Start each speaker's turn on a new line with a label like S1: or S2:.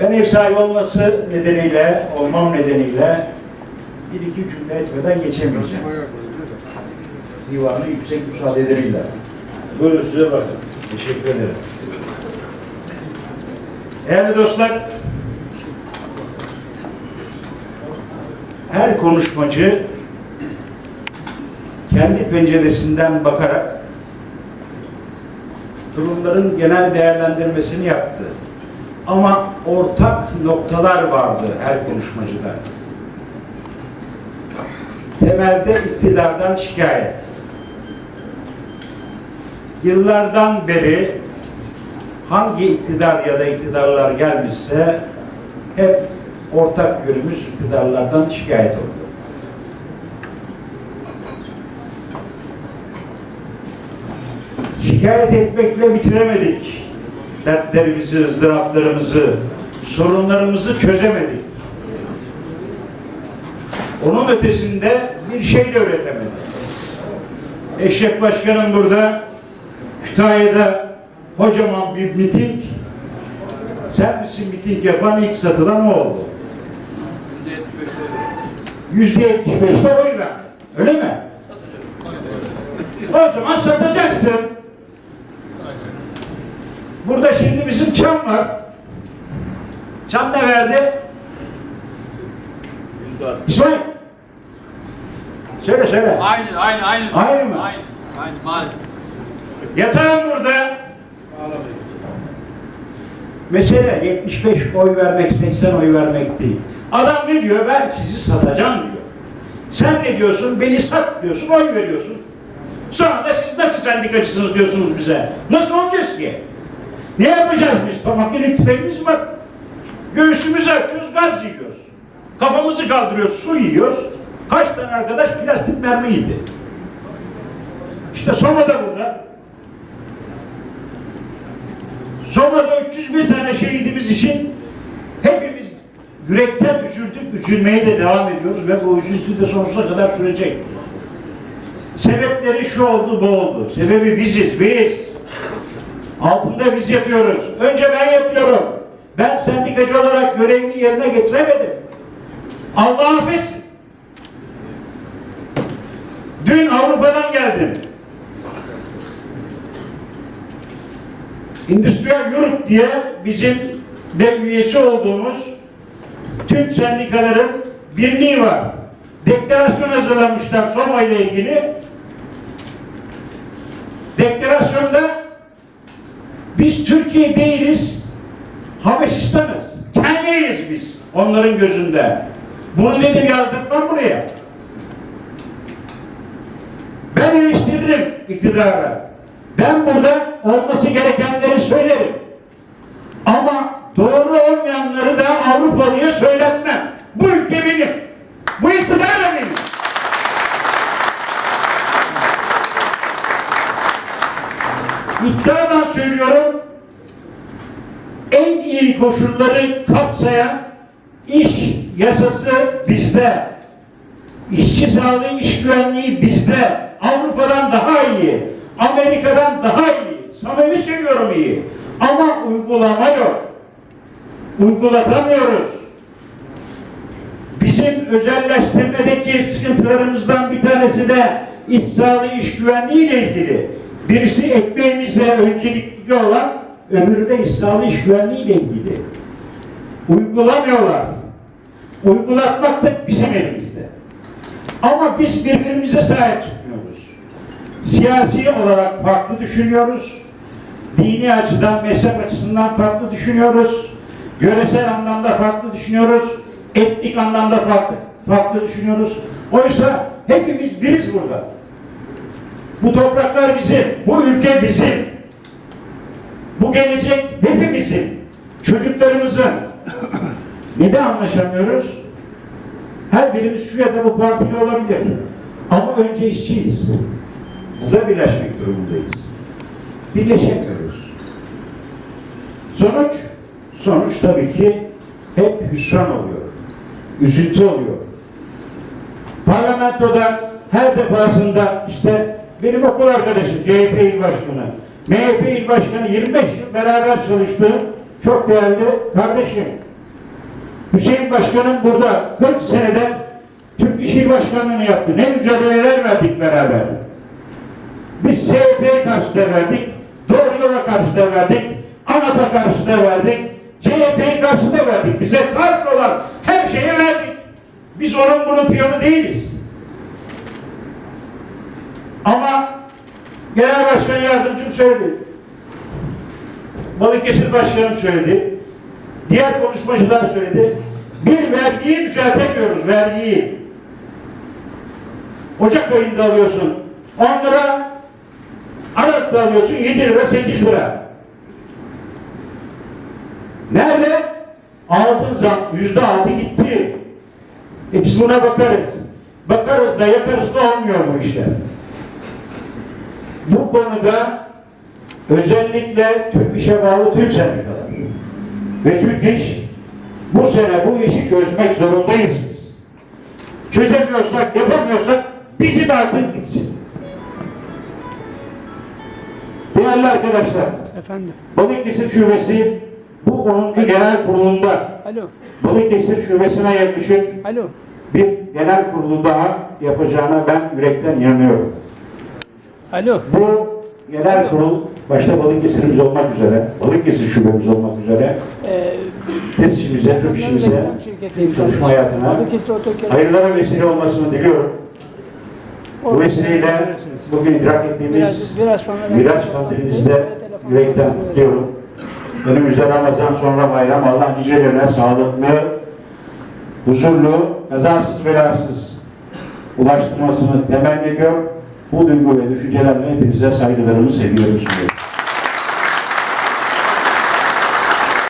S1: Ben ev sahibi olması nedeniyle, olmam nedeniyle bir iki cümle etmeden geçemeyeceğim. Divanı yüksek müsaadeleriyle. Buyurun size bakın. Teşekkür ederim. Değerli dostlar, her konuşmacı kendi penceresinden bakarak durumların genel değerlendirmesini yaptı. Ama ortak noktalar vardı her konuşmacıda. Temelde iktidardan şikayet. Yıllardan beri hangi iktidar ya da iktidarlar gelmişse hep ortak yönümüz iktidarlardan şikayet oldu. Şikayet etmekle bitiremedik. Dertlerimizi, ızdıraplarımızı, sorunlarımızı çözemedik. Onun ötesinde bir şey de üretemedik. Eşref Başkanım burada, Kütahya'da kocaman bir miting. Sen misin miting yapan ilk satılan o oldu. Yüzde yetmiş beşte oy verdi. Öyle mi? O zaman satacaksın. Burada şimdi bizim çam var. Çam ne verdi? İsmail. Söyle söyle.
S2: Aynı, aynı, aynı.
S1: Aynı mı?
S2: Aynı, aynı maalesef.
S1: Yatağım burada. Mesele 75 oy vermek, 80 oy vermek değil. Adam ne diyor? Ben sizi satacağım diyor. Sen ne diyorsun? Beni sat diyorsun, oy veriyorsun. Sonra da siz nasıl sendikacısınız diyorsunuz bize. Nasıl olacağız ki? Ne yapacağız biz? Pamakyalı tüfeğimiz var. Göğsümüzü açıyoruz, gaz yiyoruz. Kafamızı kaldırıyoruz, su yiyoruz. Kaç tane arkadaş plastik mermi yedi. İşte Soma da burada. Soma'da 301 tane şehidimiz için hepimiz yürekten üzüldük, üzülmeye de devam ediyoruz ve bu üzüntü de sonsuza kadar sürecek. Sebepleri şu oldu, bu oldu. Sebebi biziz, biz. Altında biz yatıyoruz. Önce ben yatıyorum. Ben sendikacı olarak görevimi yerine getiremedim. Allah affetsin. Dün Avrupa'dan geldim. Endüstriyel Yuruk diye bizim de üyesi olduğumuz tüm sendikaların birliği var. Deklarasyon hazırlamışlar Soma ile ilgili. Deklarasyonda biz Türkiye değiliz, Habeşistan'ız. Kenya'yız biz onların gözünde. Bunu dedim yazdırtmam buraya. Ben eleştiririm iktidarı. Ben burada olması gerekenleri söylerim. Ama doğru olmayanları da Avrupalıya söyletmem. Bu ülke benim. Bu iktidar da benim. İddiadan söylüyorum. En iyi koşulları kapsayan iş yasası bizde. İşçi sağlığı, iş güvenliği bizde. Avrupa'dan daha iyi. Amerika'dan daha iyi. Samimi söylüyorum iyi. Ama uygulama yok. Uygulatamıyoruz. Bizim özelleştirmedeki sıkıntılarımızdan bir tanesi de iş sağlığı, iş güvenliği ile ilgili. Birisi ekmeğimizle öncelikli olan, öbürü de iş sağlığı, iş güvenliği ile ilgili. Uygulamıyorlar. Uygulatmak da bizim elimizde. Ama biz birbirimize sahip çıkmıyoruz. Siyasi olarak farklı düşünüyoruz. Dini açıdan, mezhep açısından farklı düşünüyoruz. Göresel anlamda farklı düşünüyoruz. Etnik anlamda farklı, farklı düşünüyoruz. Oysa hepimiz biriz burada. Bu topraklar bizim, bu ülke bizim. Bu gelecek hepimizin, çocuklarımızın. Neden anlaşamıyoruz? Her birimiz şu ya da bu partili olabilir. Ama önce işçiyiz. Burada birleşmek durumundayız. Birleşemiyoruz. Sonuç? Sonuç tabii ki hep hüsran oluyor. Üzüntü oluyor. Parlamentoda her defasında işte benim okul arkadaşım CHP il başkanı, MHP il başkanı 25 yıl beraber çalıştığım çok değerli kardeşim. Hüseyin Başkanım burada 40 senede Türk İş İl Başkanlığı'nı yaptı. Ne mücadeleler verdik beraber. Biz CHP'ye karşı da verdik, Doğru Yola karşı da verdik, ANAP'a karşı da verdik, CHP'ye karşı da verdik. Bize karşı olan her şeye verdik. Biz onun bunun piyonu değiliz. Ama Genel Başkan Yardımcım söyledi. Balıkesir Başkanım söyledi. Diğer konuşmacılar söyledi. Bir vergiyi düzeltemiyoruz, vergiyi. Ocak ayında alıyorsun 10 lira, Aralık'ta alıyorsun 7 lira, 8 lira. Nerede? Aldığın zam yüzde altı gitti. E biz buna bakarız. Bakarız da yaparız da olmuyor bu işler. Bu konuda özellikle Türk İş'e bağlı tüm sendikalar ve Türk İş bu sene bu işi çözmek zorundayız. Çözemiyorsak, yapamıyorsak bizi dağıtın gitsin. Değerli arkadaşlar,
S3: Efendim.
S1: Balıkesir Şubesi bu 10. Genel Kurulu'nda
S3: Alo.
S1: Balıkesir Şubesi'ne yakışır
S3: Alo.
S1: bir genel kurulu daha yapacağına ben yürekten inanıyorum.
S3: Alo.
S1: Bu genel kurul başta Balıkesir'imiz olmak üzere, Balıkesir şubemiz olmak üzere
S3: Ee,
S1: tesisimize, Türk işimize, çalışma hayatına hayırlara vesile olmasını diliyorum. Bu vesileyle bugün idrak ettiğimiz
S3: Biraz, biraz
S1: yürekten kutluyorum. Önümüzde Ramazan sonra bayram. Allah nicelerine sağlıklı, huzurlu, kazasız belasız ulaştırmasını temenni ediyor. Bu duygu ve düşüncelerle hepinize saygılarımı sunuyorum.